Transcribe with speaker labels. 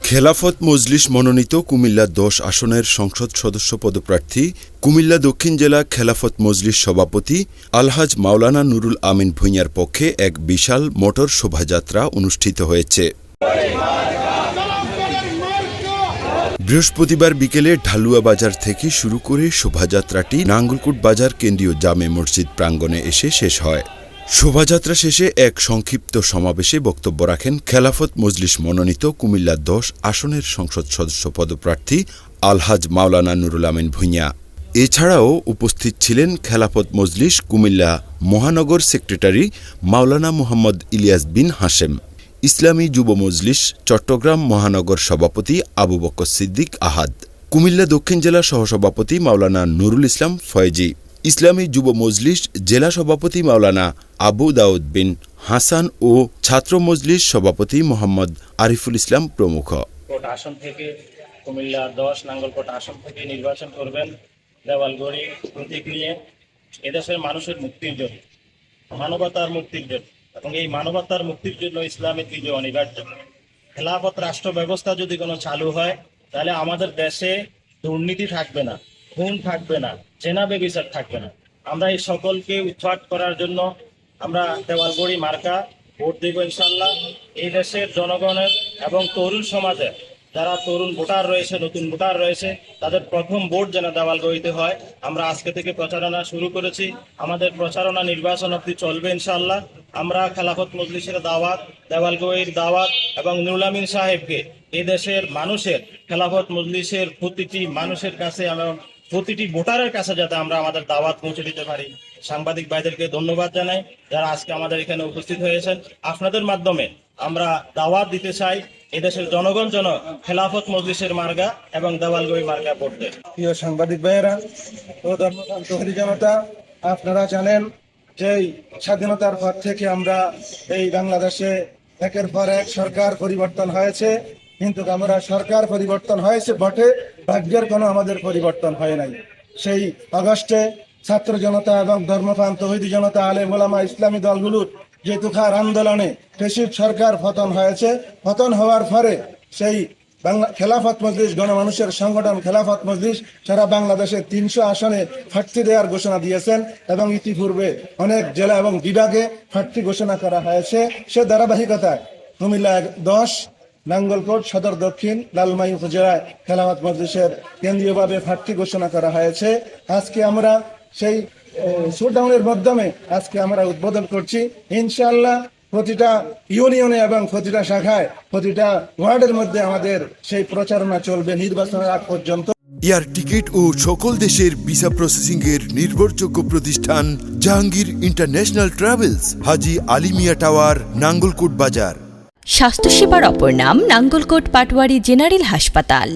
Speaker 1: খেলাফত মজলিস মনোনীত কুমিল্লা দশ আসনের সংসদ সদস্য পদপ্রার্থী, কুমিল্লা দক্ষিণ জেলা খেলাফত মজলিস সভাপতি আলহাজ মাওলানা নুরুল আমিন ভুঁইয়ার পক্ষে এক বিশাল মোটর শোভাযাত্রা অনুষ্ঠিত হয়েছে। বৃহস্পতিবার বিকেলে ঢালুয়া বাজার থেকে শুরু করে শোভাযাত্রাটি নাঙ্গলকোট বাজার কেন্দ্রীয় জামে মসজিদ প্রাঙ্গণে এসে শেষ হয়। শোভাযাত্রা শেষে এক সংক্ষিপ্ত সমাবেশে বক্তব্য রাখেন খেলাফত মজলিস মনোনীত কুমিল্লা দশ আসনের সংসদ সদস্য পদপ্রার্থী আলহাজ মাওলানা নুরুল আমিন ভুঁইয়া। এছাড়াও উপস্থিত ছিলেন খেলাফত মজলিস কুমিল্লা মহানগর সেক্রেটারি মাওলানা মোহাম্মদ ইলিয়াস বিন হাশেম। ইসলামী যুব মজলিস চট্টগ্রাম মহানগর সভাপতি আবু বকর সিদ্দিক আহাদ। কুমিল্লা দক্ষিণ জেলা সহসভাপতি মাওলানা নুরুল ইসলাম ফয়েজি। ইসলামী যুব মজলিস জেলা সভাপতি মাওলানা আবু দাউদ বিন হাসান ও ছাত্র মজলিস সভাপতি মোহাম্মদ আরিফুল ইসলাম প্রমুখ।
Speaker 2: আসন থেকে কুমিল্লা দশ নাঙ্গলকোট আসন থেকে নির্বাচন করবেন দেওয়ালগড়ি প্রতীক নিয়ে। এদেশের মানুষের মুক্তির জন্য, মানবতার মুক্তির জন্য এবং এই মানবতার মুক্তির জন্য ইসলামের বিজয় অনিবার্য। খেলাফত রাষ্ট্র ব্যবস্থা যদি কোনো চালু হয়, তাহলে আমাদের দেশে দুর্নীতি থাকবে না। খুন থাকবে না জেনা বেবিচার থাকবে না। আমরা এই সকলকে উৎখাট করার জন্য আমরা দেওয়ালগড়ি মার্কা, ভোট দেব ইনশাল্লাহ। এই দেশের জনগণের এবং তরুণ সমাজের যারা তরুণ ভোটার রয়েছে, নতুন ভোটার রয়েছে, তাদের প্রথম ভোট যেন দেওয়ালগড়িতে হয়। আমরা আজকে থেকে প্রচারণা শুরু করেছি। আমাদের প্রচারণা নির্বাচন অব্দি চলবে ইনশাল্লাহ। আমরা খেলাফত মজলিসের দাওয়াত, দেওয়ালগড়ির দাওয়াত এবং নুরুল আমিন সাহেবকে এই দেশের মানুষের খেলাফত মজলিসের প্রতিটি মানুষের কাছে আমরা প্রতিটি ভোটারের কাছে যাতে আমরা আমাদের দাওয়াত পৌঁছে দিতে পারি। সাংবাদিক ভাইদেরকে ধন্যবাদ জানাই, যারা আজকে আমাদের এখানে উপস্থিত হয়েছেন। আপনাদের মাধ্যমে আমরা দাওয়াত দিতে চাই এদেশের জনগণ যেন খেলাফত মজলিসের মার্গা এবং দেওয়ালগড়ি মার্গা দেয়
Speaker 3: প্রিয় সাংবাদিক ভাইয়েরা ও ধর্মতন্ত্রী জনতা, আপনারা জানেন যে স্বাধীনতার পর থেকে আমরা এই বাংলাদেশে একের পর এক সরকার পরিবর্তন হয়েছে, কিন্তু আমরা সরকার পরিবর্তন হয়েছে বটে। ভাগ্যের কোনো আমাদের পরিবর্তন হয় নাই। সেই আগস্টে ছাত্র জনতা এবং ধর্মপ্রান্ত তহিদি জনতা আলে মোলামা ইসলামী দলগুলোর যে তুখার আন্দোলনে ফেসিদ সরকার পতন হয়েছে। পতন হওয়ার পরে সেই বাংলা খেলাফত মজলিস, গণমানুষের সংগঠন খেলাফত মজলিস সারা বাংলাদেশে তিনশো আসনে ফাটতি দেওয়ার ঘোষণা দিয়েছেন এবং ইতিপূর্বে অনেক জেলা এবং বিভাগে ফাটতি ঘোষণা করা হয়েছে। সে ধারাবাহিকতায় কুমিল্লা দশ নাঙ্গলকোট, সদর দক্ষিণ, লালমাই উপজেলায় খেলাফত মজলিসের কেন্দ্রীয়ভাবে প্রার্থী ঘোষণা করা হয়েছে। আজকে আমরা সেই শোডাউনের মাধ্যমে আজকে আমরা উদ্বোধন করছি। ইনশাআল্লাহ প্রতিটা ইউনিয়নে এবং প্রতিটা শাখায়, প্রতিটা ওয়ার্ডের মধ্যে আমাদের সেই প্রচারণা চলবে নির্বাচনের আগ পর্যন্ত।
Speaker 1: এয়ার টিকিট ও সকল দেশের ভিসা প্রসেসিং এর নির্ভরযোগ্য প্রতিষ্ঠান Jahangir international travels, Haji Alimia tower, Nangalkot Bazar.
Speaker 4: স্বাস্থ্যসেবার অপর নাম নাঙ্গলকোট পাটওয়ারি জেনারেল হাসপাতাল।